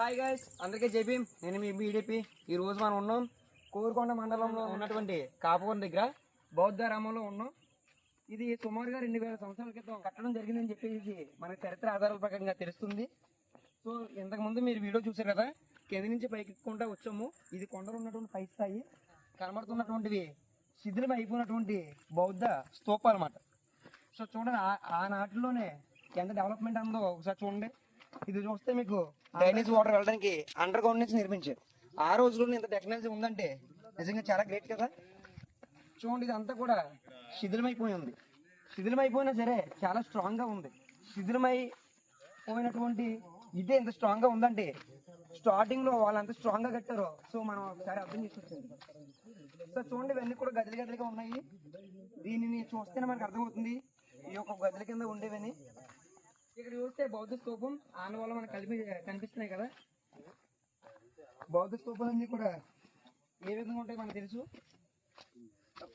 Hi guys అందరికీ చెప్పి నేను మీ బీడీపీ. ఈ రోజు మనం ఉన్నాం కోరుకొండ మండలంలో ఉన్నటువంటి కాపుకొండ దగ్గర బౌద్ధారామంలో ఉన్నాం. ఇది సుమారుగా రెండు వేల సంవత్సరాల క్రితం కట్టడం జరిగిందని చెప్పేసి మన చరిత్ర ఆధారాల ప్రకారంగా తెలుస్తుంది. సో ఇంతకుముందు మీరు వీడియో చూసారు కదా కింద నుంచి పైకెక్కుంటా వచ్చాము. ఇది కొండలు ఉన్నటువంటి పై స్థాయి కనబడుతున్నటువంటివి శిథిలం అయిపోయినటువంటి బౌద్ధ స్తూపాలు అన్నమాట. సో చూడండి ఆ- నాటిలోనే ఎంత డెవలప్మెంట్ అందో ఒకసారి చూడండి. ఇది చూస్తే మీకు డ్రైనేజ్ వాటర్ వెళ్ళడానికి అండర్ గ్రౌండ్ నుంచి నిర్మించారు. ఆ రోజుల్లో ఇంత టెక్నాలజీ ఉందంటే నిజంగా చాలా గ్రేట్ కదా. చూడండి ఇది అంతా కూడా శిథిలమైపోయి ఉంది శిథిలమైపోయినా సరే చాలా స్ట్రాంగ్గా ఉంది. శిథిలమై పోయినటువంటి ఇదే ఇంత స్ట్రాంగ్గా ఉందంటే స్టార్టింగ్లో వాళ్ళు ఎంత స్ట్రాంగ్గా కట్టారో సో మనం ఒకసారి అర్థం చేసుకోవచ్చు. సో చూడండి ఇవన్నీ కూడా గదిలి గదిలిగా ఉన్నాయి. దీనిని చూస్తేనే మనకు అర్థమవుతుంది. ఈ యొక్క గదిల కింద ఉండేవని ఇక్కడ చూస్తే బౌద్ధ స్తూపం ఆనవాళ్ళు మనకు కలిపి కనిపిస్తున్నాయి కదా. బౌద్ధ స్తూపాలన్నీ కూడా ఏ విధంగా ఉంటాయి మనకు తెలుసు?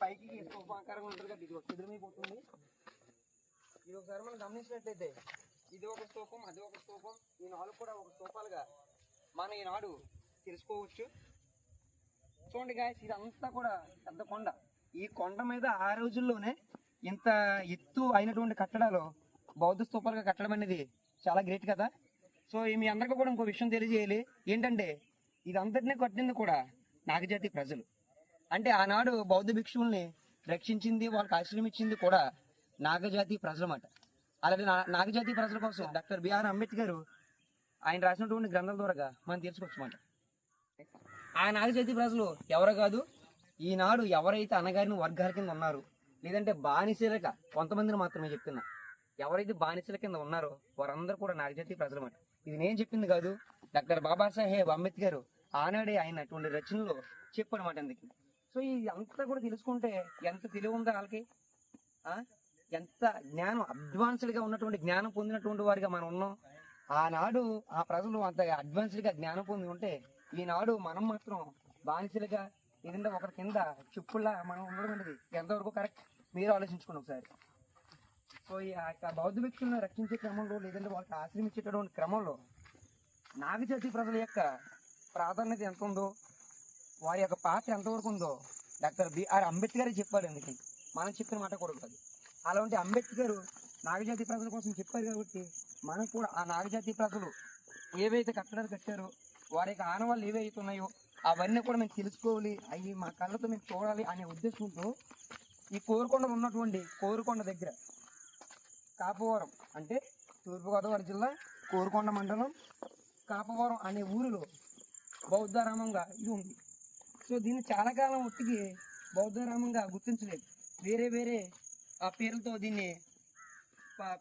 పైకి స్తూపాకారంగా ఉంటుంది కదా ఇది కుదిరిమైపోతుంది ఇది ఒకసారి మనం గమనించినట్లయితే ఇది ఒక స్తూపం అది ఒక స్తూపం ఈ నాలుగు కూడా ఒక స్తూపాలుగా మనం ఈనాడు తెలుసుకోవచ్చు. చూడండి గాయస్ ఇదంతా కూడా పెద్ద కొండ. ఈ కొండ మీద ఆ రోజుల్లోనే ఇంత ఎత్తు అయినటువంటి కట్టడాలు బౌద్ధ స్థూపాలుగా కట్టడం అనేది చాలా గ్రేట్ కదా. సో ఈ మీ అందరికీ కూడా ఇంకో విషయం తెలియజేయాలి. ఏంటంటే ఇదంతటినీ కట్టింది కూడా నాగజాతి ప్రజలు. అంటే ఆనాడు బౌద్ధ భిక్షువుల్ని రక్షించింది వాళ్ళకి ఆశ్రయం ఇచ్చింది కూడా నాగజాతి ప్రజలమాట. అలాగే నా- నాగజాతి ప్రజల కోసం డాక్టర్ బిఆర్ అంబేద్కర్ ఆయన రాసినటువంటి గ్రంథాల ద్వారా మనం తెలుసుకోవచ్చమాట ఆ నాగజాతి ప్రజలు ఎవరు కాదు ఈనాడు ఎవరైతే అనగారిన వర్గాల కింద ఉన్నారు లేదంటే బానిసలక కొంతమందిని మాత్రమే చెప్తున్నా. ఎవరైతే బానిసల కింద ఉన్నారో వారందరూ కూడా నాగజాతి ప్రజలమాట. ఇది నేను చెప్పింది కాదు డాక్టర్ బాబాసాహెబ్ అంబేద్కర్ ఆనాడే ఆయన అటువంటి రచనలో చెప్పనమాట అందుకు. సో ఇది అంతా కూడా తెలుసుకుంటే ఎంత తెలివి ఉందో వాళ్ళకి? ఆ? ఎంత జ్ఞానం అడ్వాన్స్డ్గా ఉన్నటువంటి జ్ఞానం పొందినటువంటి వారిగా మనం ఉన్నాం. ఆనాడు ఆ ప్రజలు అంత అడ్వాన్స్డ్గా జ్ఞానం పొంది ఉంటే ఈనాడు మనం మాత్రం బానిసలుగా ఏదంటే ఒకరి కింద చెప్పుల్లా మనం ఉండడం అనేది ఎంతవరకు కరెక్ట్? మీరు ఆలోచించుకోండి ఒకసారి. సో ఈ యొక్క బౌద్ధ వ్యక్తులను రక్షించే క్రమంలో లేదంటే వాళ్ళకి ఆశ్రమించేటటువంటి క్రమంలో నాగజాతి ప్రజల యొక్క ప్రాధాన్యత ఎంత ఉందో వారి యొక్క పాత్ర ఎంతవరకు ఉందో డాక్టర్ బిఆర్ అంబేద్కర్ చెప్పాడు అందుకే. మనం చెప్పిన మాట కూడా కాదు. అలాంటి అంబేద్కర్ నాగజాతి ప్రజల కోసం చెప్పారు కాబట్టి మనం కూడా ఆ నాగజాతి ప్రజలు ఏవైతే కట్టడాలు కట్టారో వారి యొక్క ఆనవాళ్ళు ఏవైతే ఉన్నాయో అవన్నీ కూడా మేము తెలుసుకోవాలి అవి మా కళ్ళతో మేము చూడాలి అనే ఉద్దేశంతో ఈ కోరుకొండ ఉన్నటువంటి కోరుకొండ దగ్గర కాపవరం అంటే తూర్పుగోదావరి జిల్లా కోరుకొండ మండలం కాపవరం అనే ఊరిలో బౌద్ధారామంగా ఇది ఉంది. సో దీన్ని చాలా కాలం ఒట్టికి బౌద్ధారామంగా గుర్తించలేదు. వేరే వేరే ఆ పేర్లతో దీన్ని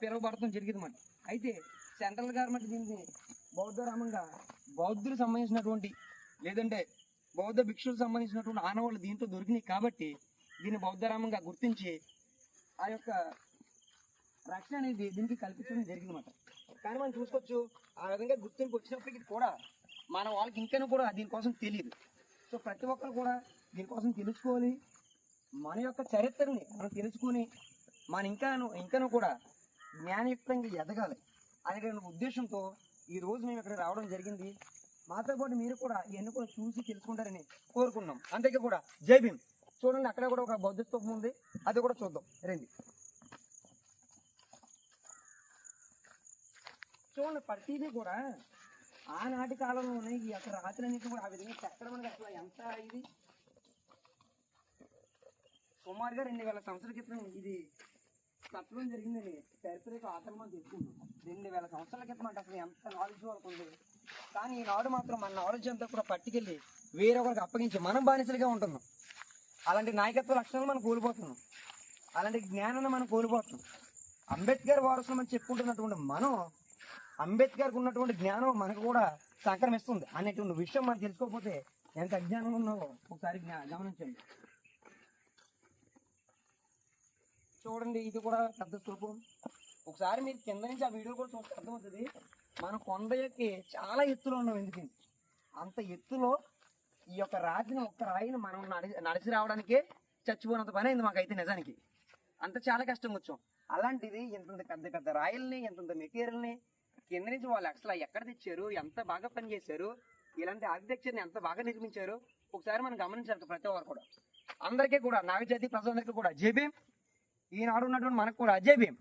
పిలువబడటం జరిగింది అన్నమాట అయితే సెంట్రల్ గవర్నమెంట్ దీన్ని బౌద్ధరామంగా బౌద్ధులకు సంబంధించినటువంటి లేదంటే బౌద్ధ భిక్షులకు సంబంధించినటువంటి ఆనవాళ్ళు దీంట్లో దొరికినాయి కాబట్టి దీన్ని బౌద్ధరామంగా గుర్తించి ఆ యొక్క రక్షణ అనేది దీనికి కల్పించడం జరిగిందన్నమాట. కానీ మనం చూసుకోవచ్చు ఆ విధంగా గుర్తింపు వచ్చినప్పటికీ కూడా మన వాళ్ళకి ఇంకా కూడా దీనికోసం తెలియదు. సో ప్రతి ఒక్కరు కూడా దీనికోసం తెలుసుకోవాలి. మన యొక్క చరిత్రని మనం తెలుసుకొని మన ఇంకా ఇంకనూ కూడా జ్ఞానయుక్తంగా ఎదగాలి. అనే ఉద్దేశంతో ఈ రోజు మేము ఇక్కడ రావడం జరిగింది. మాతో పాటు మీరు కూడా ఇవన్నీ కూడా చూసి తెలుసుకుంటారని కోరుకున్నాం. అంతేకా కూడా జై భీమ్. చూడండి అక్కడ కూడా ఒక బౌద్ధ స్తూపం ఉంది. అది కూడా చూద్దాం. రండి. చూడండి ప్రతిదీ కూడా ఆనాటి కాలంలోనే ఈ యొక్క అనేది కూడా ఆ విధంగా చెక్కడం అనేది అసలు ఎంత ఇది? సుమారుగా రెండు వేల సంవత్సరాల క్రితం ఇది కట్టడం జరిగిందని చరిత్రక ఆటలు మనం రెండు వేల సంవత్సరాల క్రితం అంటే అసలు ఎంత నాలెడ్జ్ వాళ్ళకు ఉంది. కానీ ఈనాడు మాత్రం మన నాలెడ్జ్ అంతా కూడా పట్టుకెళ్ళి వేరొకరికి అప్పగించి మనం బానిసలుగా ఉంటున్నాం. అలాంటి నాయకత్వ లక్షణాలు మనం కోల్పోతున్నాం. అలాంటి జ్ఞానాన్ని మనం కోల్పోతున్నాం. అంబేద్కర్ వారసులు మనం చెప్పుకుంటున్నటువంటి మనం అంబేద్కర్కి ఉన్నటువంటి జ్ఞానం మనకు కూడా సంక్రమిస్తుంది. అనేటువంటి విషయం మనం తెలుసుకోకపోతే ఎంత అజ్ఞానం ఉన్నావో ఒకసారి జ్ఞా- గమనించండి. చూడండి ఇది కూడా పెద్ద స్వరూపం. ఒకసారి మీరు కింద నుంచి ఆ వీడియో కూడా చూస్తే అర్థమవుతుంది. మనం కొండ ఎక్కి చాలా ఎత్తులో ఉన్నాం ఎందుకని అంత ఎత్తులో ఈ యొక్క రాతిని ఒక్క రాయిని మనం నడిచి నడిచి రావడానికే చచ్చిపోయినంత పని అయింది మాకైతే నిజానికి. అంత చాలా కష్టం వచ్చాం. అలాంటిది ఇంత పెద్ద పెద్ద రాయల్ని ఇంత మెటీరియల్ని కింద నుంచి వాళ్ళు అసలు ఎక్కడ తెచ్చారు? ఎంత బాగా పనిచేశారు ఇలాంటి ఆర్కిటెక్చర్ని ఎంత బాగా నిర్మించారు? ఒకసారి మనం గమనించాలి ప్రతి ఒక్కరు కూడా. అందరికీ కూడా నాగ చైతన్య ప్రజలందరికీ కూడా. జేబీఎం ఈనాడు ఉన్నటువంటి మనకు కూడా జేబీఎం